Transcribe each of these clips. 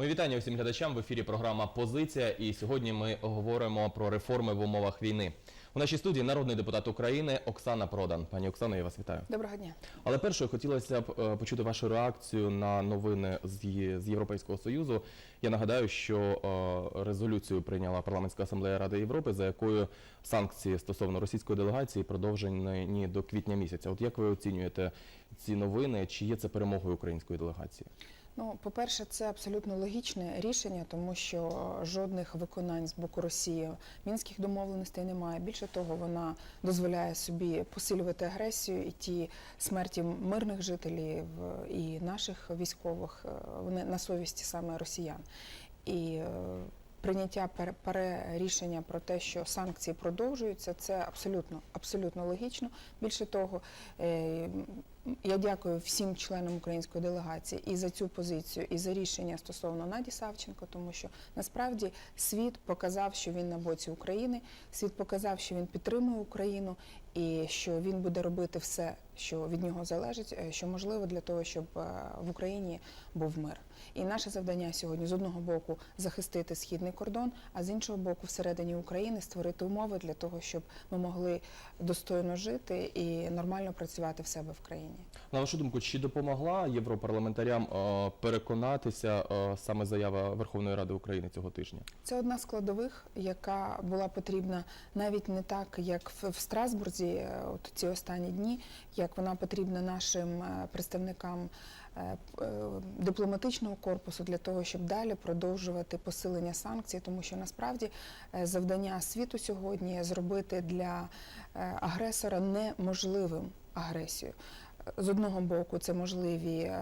Мої вітання усім глядачам в ефірі. Програма Позиція. І сьогодні ми говоримо про реформи в умовах війни. У нашій студії народний депутат України Оксана Продан. Пані Оксано, я вас вітаю. Доброго дня. Але першою хотілося б е, почути вашу реакцію на новини з, Європейського союзу. Я нагадаю, що е, резолюцію прийняла парламентська асамблея Ради Європи, за якою санкції стосовно російської делегації продовжені до квітня місяця. От як ви оцінюєте ці новини? Чи є це перемогою української делегації? Ну, по-перше, це абсолютно логічне рішення, тому що жодних виконань з боку Росії мінських домовленостей немає. Більше того, вона дозволяє собі посилювати агресію і ті смерті мирних жителів е, і наших військових е, вони на совісті саме росіян. І е, прийняття пере- рішення про те, що санкції продовжуються, це абсолютно абсолютно логічно. Більше того, я дякую всім членам української делегації і за цю позицію, і за рішення стосовно Наді Савченко, тому що насправді світ показав, що він на боці України, світ показав, що він підтримує Україну і що він буде робити все, що від нього залежить, е, що можливо для того, щоб е, в Україні був мир. І наше завдання сьогодні з одного боку захистити східний кордон, а з іншого боку, всередині України створити умови для того, щоб ми могли достойно жити і нормально працювати в себе в країні. На вашу думку, чи допомогла європарламентарям е, переконатися саме заява Верховної Ради України цього тижня? Це одна з складових, яка була потрібна навіть не так, як в Страсбурзі, от ці останні дні, як вона потрібна нашим е, представникам е, е, дипломатичного корпусу для того, щоб далі продовжувати посилення санкцій, тому що насправді завдання світу сьогодні зробити для агресора неможливим агресію. З одного боку, це можливі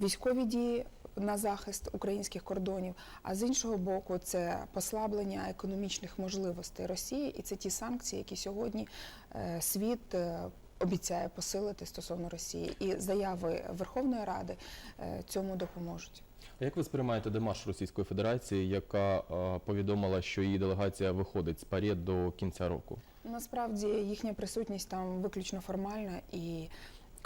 військові дії на захист українських кордонів, а з іншого боку, це послаблення економічних можливостей Росії, і це ті санкції, які сьогодні світ обіцяє посилити стосовно Росії. І заяви Верховної Ради е, цьому допоможуть. А Як ви сприймаєте демарш Російської Федерації, яка е, повідомила, що її делегація виходить з парі до кінця року? Насправді їхня присутність там виключно формальна і.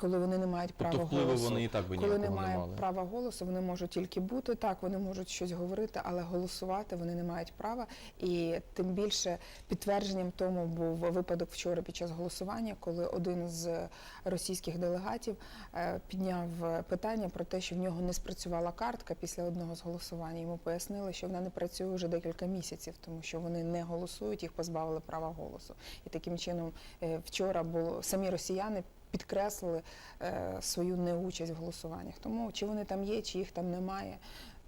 Коли вони не мають Тобто права впливу голосу, вони і так би коли не мали. права голосу, вони можуть тільки бути так, вони можуть щось говорити, але голосувати вони не мають права. І тим більше підтвердженням тому був випадок вчора під час голосування, коли один з російських делегатів е, підняв питання про те, що в нього не спрацювала картка після одного з голосувань. Йому пояснили, що вона не працює вже декілька місяців, тому що вони не голосують, їх позбавили права голосу. І таким чином е, вчора було самі росіяни підкреслили е, свою неучасть в голосуваннях. Тому чи вони там є, чи їх там немає,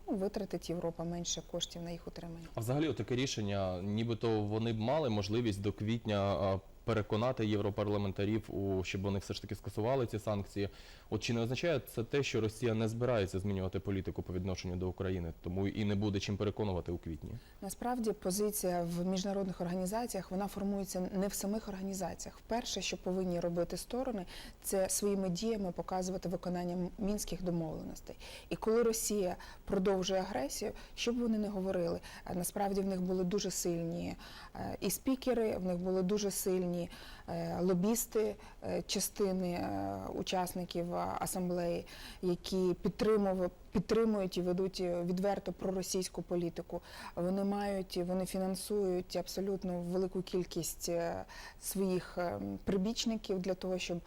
ну, витратить Європа менше коштів на їх утримання. А взагалі, таке рішення, нібито вони б мали можливість до квітня переконати європарламентарів, у щоб вони все ж таки скасували ці санкції. От чи не означає це те, що Росія не збирається змінювати політику по відношенню до України, тому і не буде чим переконувати у квітні? Насправді позиція в міжнародних організаціях вона формується не в самих організаціях. Перше, що повинні робити сторони, це своїми діями показувати виконання мінських домовленостей. І коли Росія продовжує агресію, що б вони не говорили, е, насправді в них були дуже сильні е, і спікери, в них були дуже сильні е, лобісти е, частини е, учасників асамблеї, які. Підтримують і ведуть відверто проросійську політику. Вони мають, вони фінансують абсолютно велику кількість своїх прибічників для того, щоб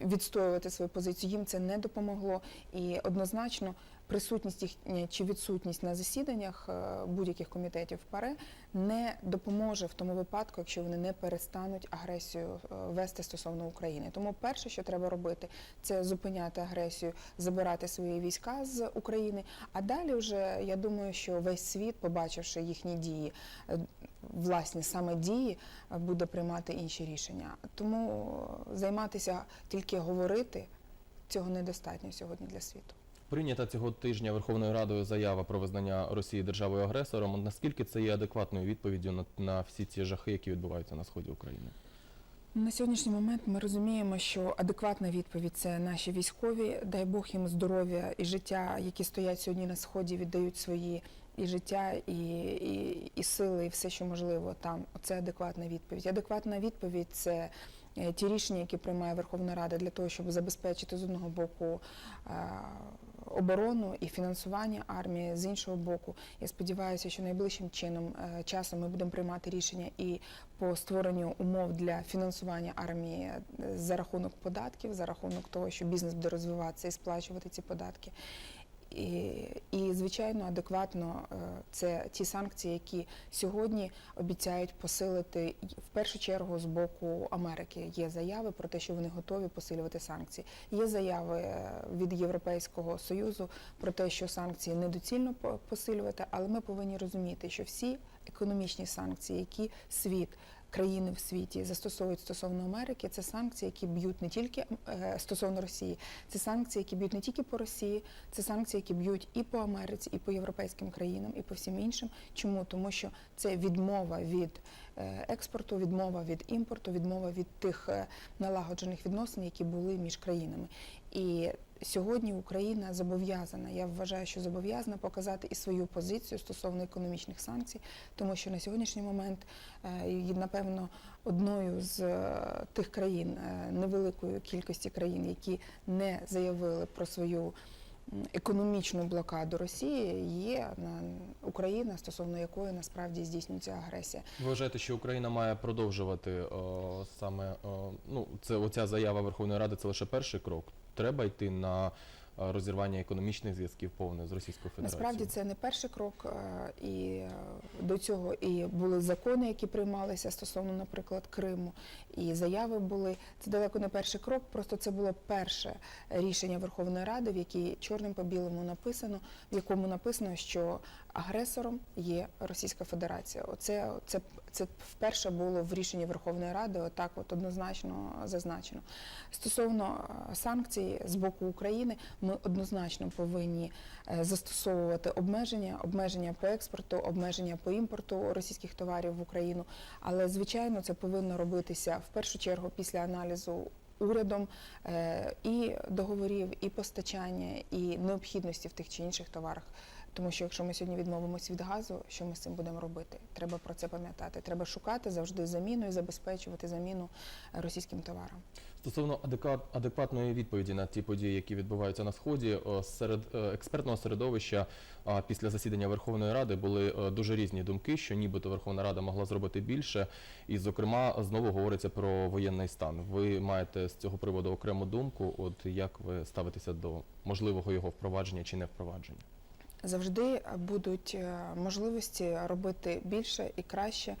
відстоювати свою позицію. Їм це не допомогло, і однозначно присутність їхня чи відсутність на засіданнях е, будь-яких комітетів ПАРЕ не допоможе в тому випадку, якщо вони не перестануть агресію е, вести стосовно України. Тому перше, що треба робити, це зупиняти агресію, забирати свої війська з України. А далі вже я думаю, що весь світ, побачивши їхні дії, е, власні саме дії, буде приймати інші рішення. Тому займатися тільки говорити цього недостатньо сьогодні для світу. Прийнята цього тижня Верховною Радою заява про визнання Росії державою агресором. Наскільки це є адекватною відповіддю на, на всі ці жахи, які відбуваються на сході України? На сьогоднішній момент ми розуміємо, що адекватна відповідь це наші військові. Дай Бог їм здоров'я і життя, які стоять сьогодні на сході, віддають свої і життя, і, і, і сили, і все, що можливо там. Це адекватна відповідь. Адекватна відповідь це е, ті рішення, які приймає Верховна Рада для того, щоб забезпечити з одного боку оборону і фінансування армії. З іншого боку, я сподіваюся, що найближчим чином е, часом ми будемо приймати рішення і по створенню умов для фінансування армії е, за рахунок податків, за рахунок того, що бізнес буде розвиватися і сплачувати ці податки. І, і звичайно, адекватно е, це ті санкції, які сьогодні обіцяють посилити в першу чергу з боку Америки. Є заяви про те, що вони готові посилювати санкції. Є заяви е, від Європейського союзу про те, що санкції недоцільно посилювати, але ми повинні розуміти, що всі економічні санкції, які світ. Країни в світі застосовують стосовно Америки, це санкції, які б'ють не тільки е, стосовно Росії, це санкції, які б'ють не тільки по Росії, це санкції, які б'ють і по Америці, і по європейським країнам, і по всім іншим. Чому? Тому що це відмова від е, експорту, відмова від імпорту, відмова від тих е, налагоджених відносин, які були між країнами. І сьогодні Україна зобов'язана, я вважаю, що зобов'язана показати і свою позицію стосовно економічних санкцій, тому що на сьогоднішній момент е, напевно одною з е, тих країн е, невеликої кількості країн, які не заявили про свою економічну блокаду Росії, є на Україна, стосовно якої насправді здійснюється агресія. Ви вважаєте, що Україна має продовжувати о, саме о, ну це оця заява Верховної Ради це лише перший крок. Треба йти на розірвання економічних зв'язків повне з Російською Федерацією. Насправді це не перший крок, е, і е, до цього і були закони, які приймалися стосовно, наприклад, Криму, і заяви були. Це далеко не перший крок, просто це було перше рішення Верховної Ради, в якій чорним по білому написано, в якому написано, що агресором є Російська Федерація. Оце це, це вперше було в рішенні Верховної Ради, отак, от однозначно зазначено. Стосовно е, санкцій з боку України, ми однозначно повинні е, застосовувати обмеження, обмеження по експорту, обмеження по імпорту російських товарів в Україну. Але звичайно, це повинно робитися в першу чергу після аналізу. Урядом е, і договорів, і постачання, і необхідності в тих чи інших товарах. Тому що якщо ми сьогодні відмовимося від газу, що ми з цим будемо робити? Треба про це пам'ятати. Треба шукати завжди заміну і забезпечувати заміну е, російським товарам. Стосовно адекватної відповіді на ті події, які відбуваються на сході, е, серед е, експертного середовища після засідання Верховної Ради були дуже різні думки, що нібито Верховна Рада могла зробити більше, і зокрема знову говориться про воєнний стан. Ви маєте з цього приводу окрему думку. От як ви ставитеся до можливого його впровадження чи не впровадження? Завжди будуть е, можливості робити більше і краще.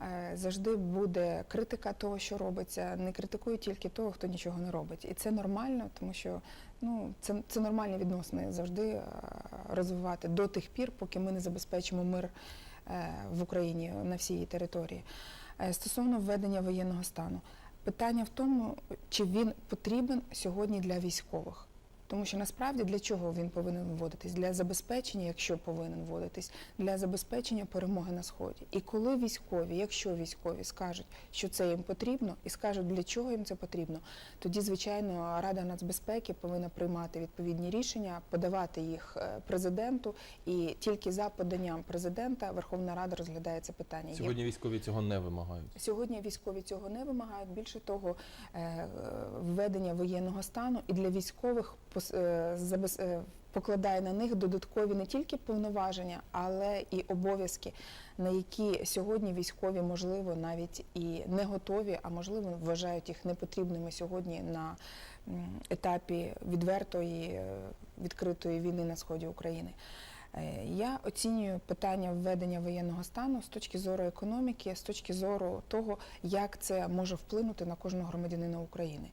Е, Завжди буде критика того, що робиться. Не критикують тільки того, хто нічого не робить. І це нормально, тому що ну, це, це нормальні відносини завжди е, розвивати до тих пір, поки ми не забезпечимо мир в Україні на всій території. Стосовно введення воєнного стану, питання в тому, чи він потрібен сьогодні для військових. Тому що насправді для чого він повинен вводитись? Для забезпечення, якщо повинен вводитись, для забезпечення перемоги на сході. І коли військові, якщо військові скажуть, що це їм потрібно, і скажуть, для чого їм це потрібно, тоді звичайно Рада нацбезпеки повинна приймати відповідні рішення, подавати їх е, президенту, і тільки за поданням президента Верховна Рада розглядає це питання. Сьогодні військові цього не вимагають. Сьогодні військові цього не вимагають. Більше того, е, е, введення воєнного стану і для військових е, е, покладає на них додаткові не тільки повноваження, але і обов'язки, на які сьогодні військові можливо навіть і не готові, а можливо вважають їх непотрібними сьогодні на етапі відвертої е, відкритої війни на сході України. Я оцінюю питання введення воєнного стану з точки зору економіки, з точки зору того, як це може вплинути на кожного громадянина України.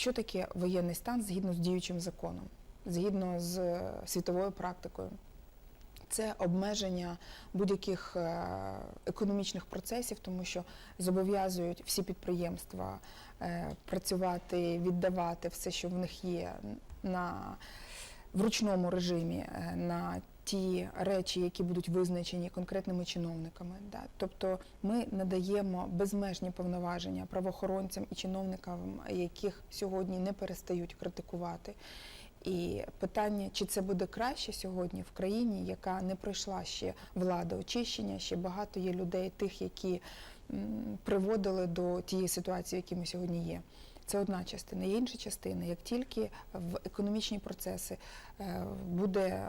Що таке воєнний стан згідно з діючим законом, згідно з е, світовою практикою? Це обмеження будь-яких е, економічних процесів, тому що зобов'язують всі підприємства е, працювати, віддавати все, що в них є, на в ручному режимі на ті речі, які будуть визначені конкретними чиновниками. Да? Тобто ми надаємо безмежні повноваження правоохоронцям і чиновникам, яких сьогодні не перестають критикувати. І питання, чи це буде краще сьогодні в країні, яка не пройшла ще влада очищення, ще багато є людей, тих, які приводили до тієї ситуації, в якій ми сьогодні є. Це одна частина. Є інша частина. Як тільки в економічні процеси е, буде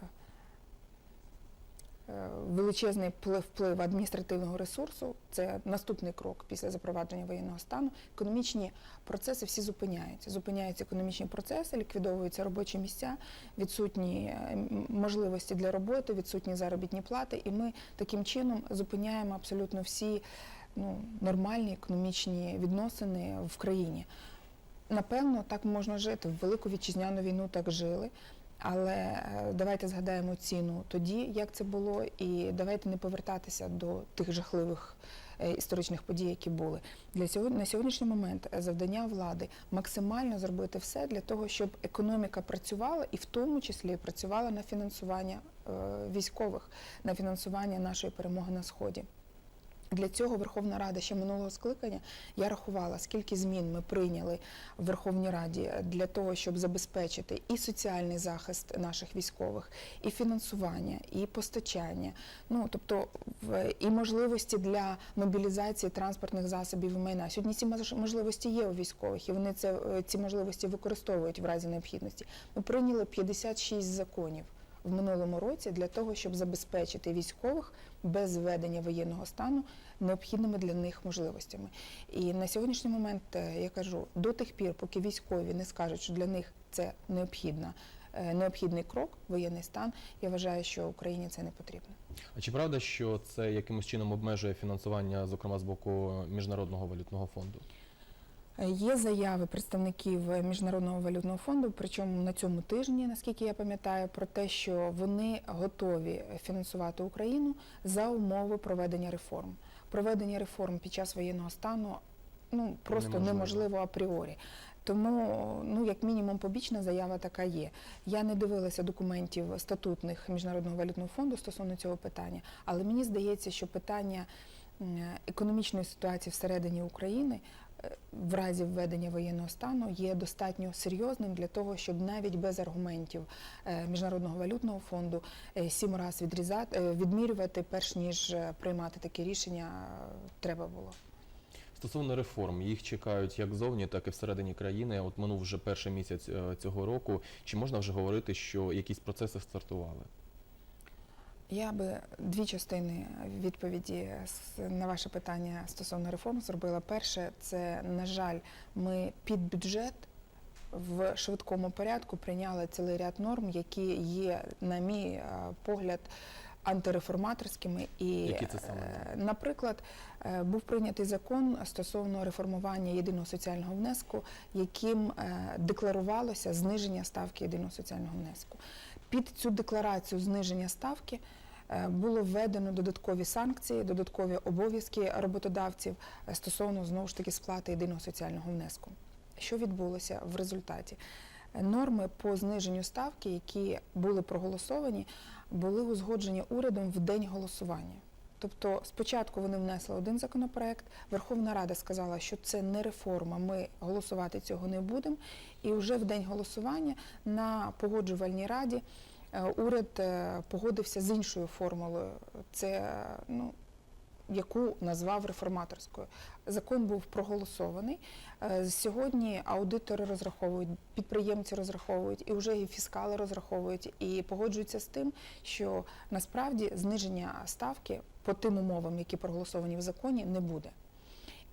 величезний вплив, вплив адміністративного ресурсу, це наступний крок після запровадження воєнного стану. Економічні процеси всі зупиняються. Зупиняються економічні процеси, ліквідовуються робочі місця, відсутні е, можливості для роботи, відсутні заробітні плати, і ми таким чином зупиняємо абсолютно всі ну, нормальні економічні відносини в країні. Напевно, так можна жити. В Велику вітчизняну війну так жили. Але е, давайте згадаємо ціну тоді, як це було, і давайте не повертатися до тих жахливих е, історичних подій, які були. Для сьогодні на сьогоднішній момент е, завдання влади максимально зробити все для того, щоб економіка працювала і в тому числі працювала на фінансування військових, на фінансування нашої перемоги на сході. Для цього Верховна Рада ще минулого скликання я рахувала, скільки змін ми прийняли в Верховній Раді для того, щоб забезпечити і соціальний захист наших військових, і фінансування, і постачання. Ну тобто і можливості для мобілізації транспортних засобів і майна. Сьогодні ці мож- можливості є у військових, і вони це е, ці можливості використовують в разі необхідності. Ми прийняли 56 законів в минулому році для того, щоб забезпечити військових без введення воєнного стану необхідними для них можливостями. І на сьогоднішній момент е, я кажу, до тих пір, поки військові не скажуть, що для них це необхідна. е, Необхідний крок, воєнний стан. Я вважаю, що Україні це не потрібно. А чи правда, що це якимось чином обмежує фінансування, зокрема з боку Міжнародного валютного фонду? Є заяви представників Міжнародного валютного фонду, причому на цьому тижні, наскільки я пам'ятаю, про те, що вони готові фінансувати Україну за умови проведення реформ. Проведення реформ під час воєнного стану ну просто Неможливо. неможливо апріорі. Тому, ну як мінімум, побічна заява така є. Я не дивилася документів статутних Міжнародного валютного фонду стосовно цього питання, але мені здається, що питання економічної ситуації всередині України в разі введення воєнного стану є достатньо серйозним для того, щоб навіть без аргументів е, Міжнародного валютного фонду е, сім разів відрізати, е, відмірювати, перш ніж приймати таке рішення, треба було. Стосовно реформ, їх чекають як зовні, так і всередині країни. От минув вже перший місяць цього року. Чи можна вже говорити, що якісь процеси стартували? Я би дві частини відповіді на ваше питання стосовно реформ зробила. Перше, це на жаль, ми під бюджет в швидкому порядку прийняли цілий ряд норм, які є, на мій е, погляд, антиреформаторськими. І, Які це саме е, наприклад, е, був прийнятий закон стосовно реформування єдиного соціального внеску, яким декларувалося зниження ставки єдиного соціального внеску. Під цю декларацію зниження ставки е, було введено додаткові санкції, додаткові обов'язки роботодавців е, стосовно знову ж таки сплати єдиного соціального внеску. Що відбулося в результаті? Норми по зниженню ставки, які були проголосовані, були узгоджені урядом в день голосування. Тобто спочатку вони внесли один законопроект, Верховна Рада сказала, що це не реформа, ми голосувати цього не будемо. І вже в день голосування на погоджувальній раді е, уряд е, погодився з іншою формулою. Це е, ну, яку назвав реформаторською. Закон був проголосований. Сьогодні аудитори розраховують, підприємці розраховують, і вже і фіскали розраховують, і погоджуються з тим, що насправді зниження ставки по тим умовам, які проголосовані в законі, не буде.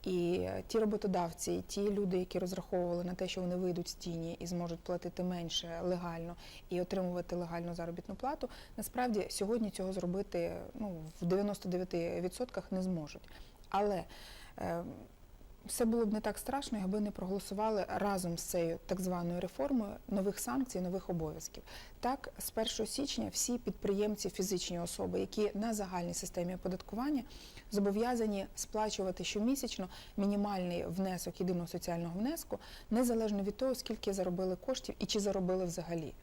І е, ті роботодавці, і ті люди, які розраховували на те, що вони вийдуть з тіні і зможуть платити менше легально і отримувати легальну заробітну плату, насправді сьогодні цього зробити ну, в 99% не зможуть. Але е, все було б не так страшно, якби не проголосували разом з цією так званою реформою нових санкцій, нових обов'язків. Так, з 1 січня всі підприємці, фізичні особи, які на загальній системі оподаткування зобов'язані сплачувати щомісячно мінімальний внесок єдиного соціального внеску, незалежно від того, скільки заробили коштів і чи заробили взагалі.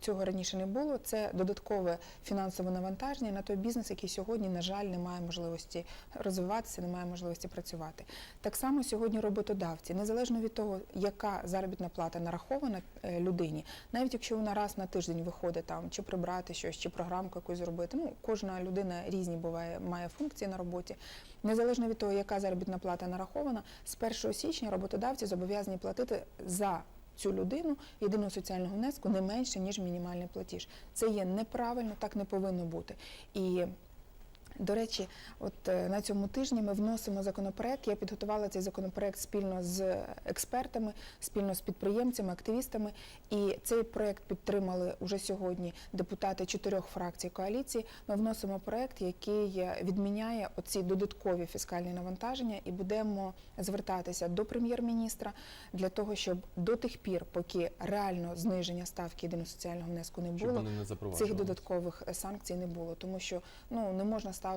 Цього раніше не було. Це додаткове фінансове навантаження на той бізнес, який сьогодні, на жаль, не має можливості розвиватися, не має можливості працювати. Так само сьогодні роботодавці, незалежно від того, яка заробітна плата нарахована е, людині, навіть якщо вона раз на тиждень виходить там чи прибрати щось, чи програмку якусь зробити. Ну кожна людина різні буває, має функції на роботі. Незалежно від того, яка заробітна плата нарахована, з 1 січня роботодавці зобов'язані платити за цю людину єдиного соціального внеску не менше, ніж мінімальний платіж. Це є неправильно, так не повинно бути. І до речі, от е, на цьому тижні ми вносимо законопроект. Я підготувала цей законопроект спільно з експертами, спільно з підприємцями, активістами. І цей проект підтримали уже сьогодні депутати чотирьох фракцій коаліції. Ми вносимо проект, який відміняє оці додаткові фіскальні навантаження, і будемо звертатися до прем'єр-міністра для того, щоб до тих пір, поки реально зниження ставки єдиного соціального внеску не було, не цих додаткових е, санкцій не було, тому що ну не можна ставити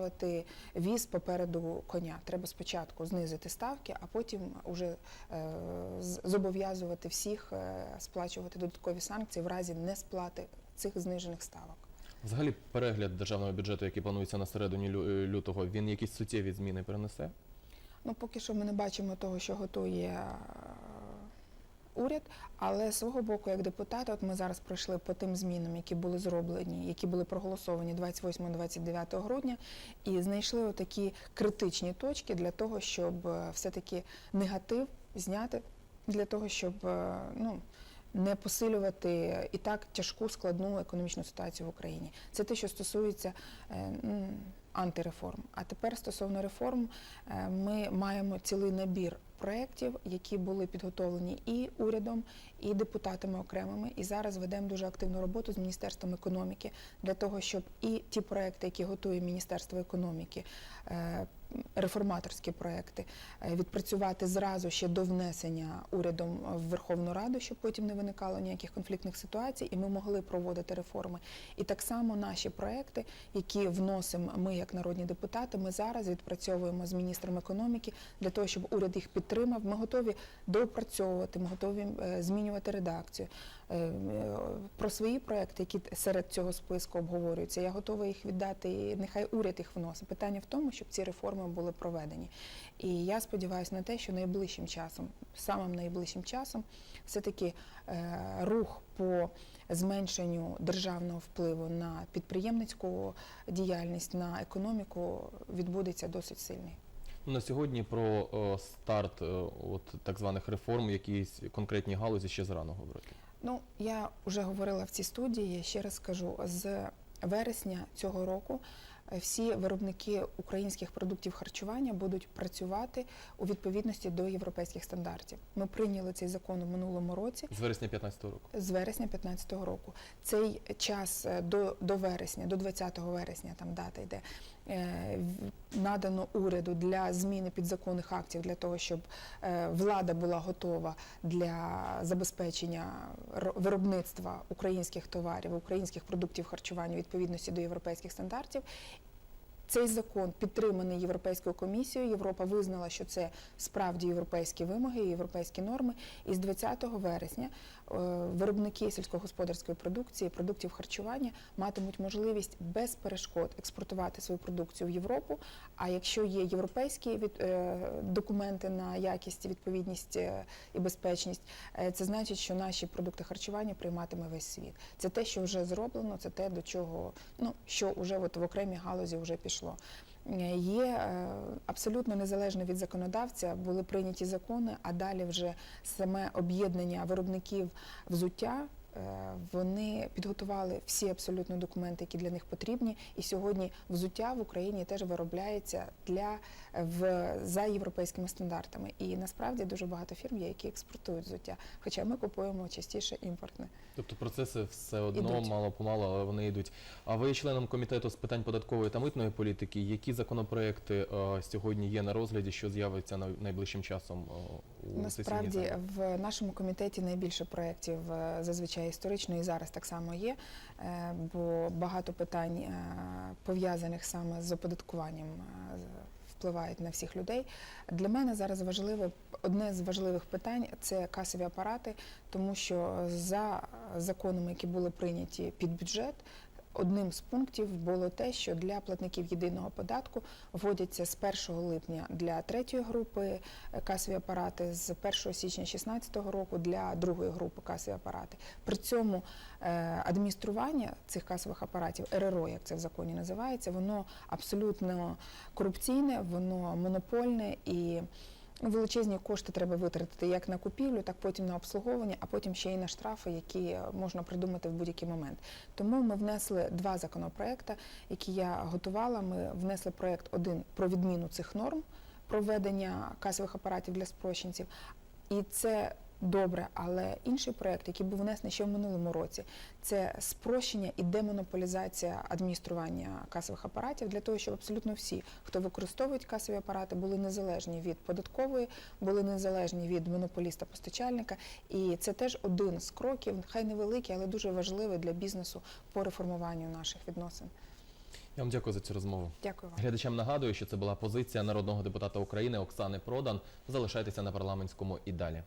віз попереду коня. Треба спочатку знизити ставки, а потім уже е, зобов'язувати всіх е, сплачувати додаткові санкції в разі несплати цих знижених ставок. Взагалі, перегляд державного бюджету, який планується на середині е, лютого, він якісь суттєві зміни принесе? Ну, поки що ми не бачимо того, що готує уряд, але з свого боку, як депутати, от ми зараз пройшли по тим змінам, які були зроблені, які були проголосовані 28-29 грудня, і знайшли такі критичні точки для того, щоб е, все-таки негатив зняти, для того, щоб е, ну. Не посилювати і так тяжку складну економічну ситуацію в Україні. Це те, що стосується е, антиреформ. А тепер стосовно реформ, ми маємо цілий набір проєктів, які були підготовлені і урядом, і депутатами окремими. І зараз ведемо дуже активну роботу з Міністерством економіки для того, щоб і ті проекти, які готує Міністерство економіки, е, реформаторські проекти, е, відпрацювати зразу ще до внесення урядом в Верховну Раду, щоб потім не виникало ніяких конфліктних ситуацій, і ми могли проводити реформи. І так само наші проекти, які вносимо ми як народні депутати, ми зараз відпрацьовуємо з міністром економіки для того, щоб уряд їх підтримав. Ми готові доопрацьовувати, ми готові е, змінювати редакцію. Е, Про свої проекти, які серед цього списку обговорюються, я готова їх віддати. і Нехай уряд їх вносить. Питання в тому, щоб ці реформи були проведені. І я сподіваюся на те, що найближчим часом, самим найближчим часом, все-таки е, рух по зменшенню державного впливу на підприємницьку діяльність, на економіку відбудеться досить сильний. Ну, на сьогодні про е, старт е, от так званих реформ, якісь конкретні галузі ще зарано говорити. Ну, я вже говорила в цій студії, я ще раз скажу, з вересня цього року всі виробники українських продуктів харчування будуть працювати у відповідності до європейських стандартів. Ми прийняли цей закон у минулому році. З вересня 2015 року. З вересня 2015 року цей час е, до, до вересня, до 20 вересня, там дата йде, надано уряду для зміни підзаконних актів для того, щоб е, влада була готова для забезпечення виробництва українських товарів, українських продуктів харчування відповідності до європейських стандартів. Цей закон підтриманий Європейською комісією. Європа визнала, що це справді європейські вимоги, європейські норми. І з 20 вересня е, виробники сільськогосподарської продукції, продуктів харчування матимуть можливість без перешкод експортувати свою продукцію в Європу. А якщо є європейські від, е, документи на якість, відповідність е, і безпечність, е, це значить, що наші продукти харчування прийматиме весь світ. Це те, що вже зроблено, це те, до чого ну що вже от в окремій галузі вже пішло. Є е, абсолютно незалежно від законодавця, були прийняті закони, а далі вже саме об'єднання виробників взуття. Е, Вони підготували всі абсолютно документи, які для них потрібні, і сьогодні взуття в Україні теж виробляється для в за європейськими стандартами. І насправді дуже багато фірм є, які експортують взуття. Хоча ми купуємо частіше імпортне. Тобто процеси все одно Ідуть. мало помалу, але вони йдуть. А ви є членом комітету з питань податкової та митної політики. Які законопроекти е, сьогодні є на розгляді, що з'явиться най- найближчим часом е, у Насправді в нашому комітеті найбільше проєктів зазвичай історично і зараз так само є, е, бо багато питань е, пов'язаних саме з оподаткуванням е, впливають на всіх людей. Для мене зараз важливе одне з важливих питань це касові апарати, тому що за законами, які були прийняті під бюджет. Одним з пунктів було те, що для платників єдиного податку вводяться з 1 липня для третьої групи е, касові апарати, з 1 січня 2016 року для другої групи касові апарати. При цьому е, адміністрування цих касових апаратів, РРО, як це в законі називається, воно абсолютно корупційне, воно монопольне і величезні кошти треба витратити як на купівлю, так потім на обслуговування, а потім ще й на штрафи, які е, можна придумати в будь-який момент. Тому ми внесли два законопроекти, які я готувала. Ми внесли проект один про відміну цих норм проведення касових апаратів для спрощенців. І це добре, але інший проект, який був внесений ще в минулому році, це спрощення і демонополізація адміністрування касових апаратів для того, щоб абсолютно всі, хто використовують касові апарати, були незалежні від податкової, були незалежні від монополіста-постачальника. І це теж один з кроків, хай невеликий, але дуже важливий для бізнесу по реформуванню наших відносин. Я вам дякую за цю розмову. Дякую вам. Глядачам нагадую, що це була позиція народного депутата України Оксани Продан. Залишайтеся на парламентському і далі.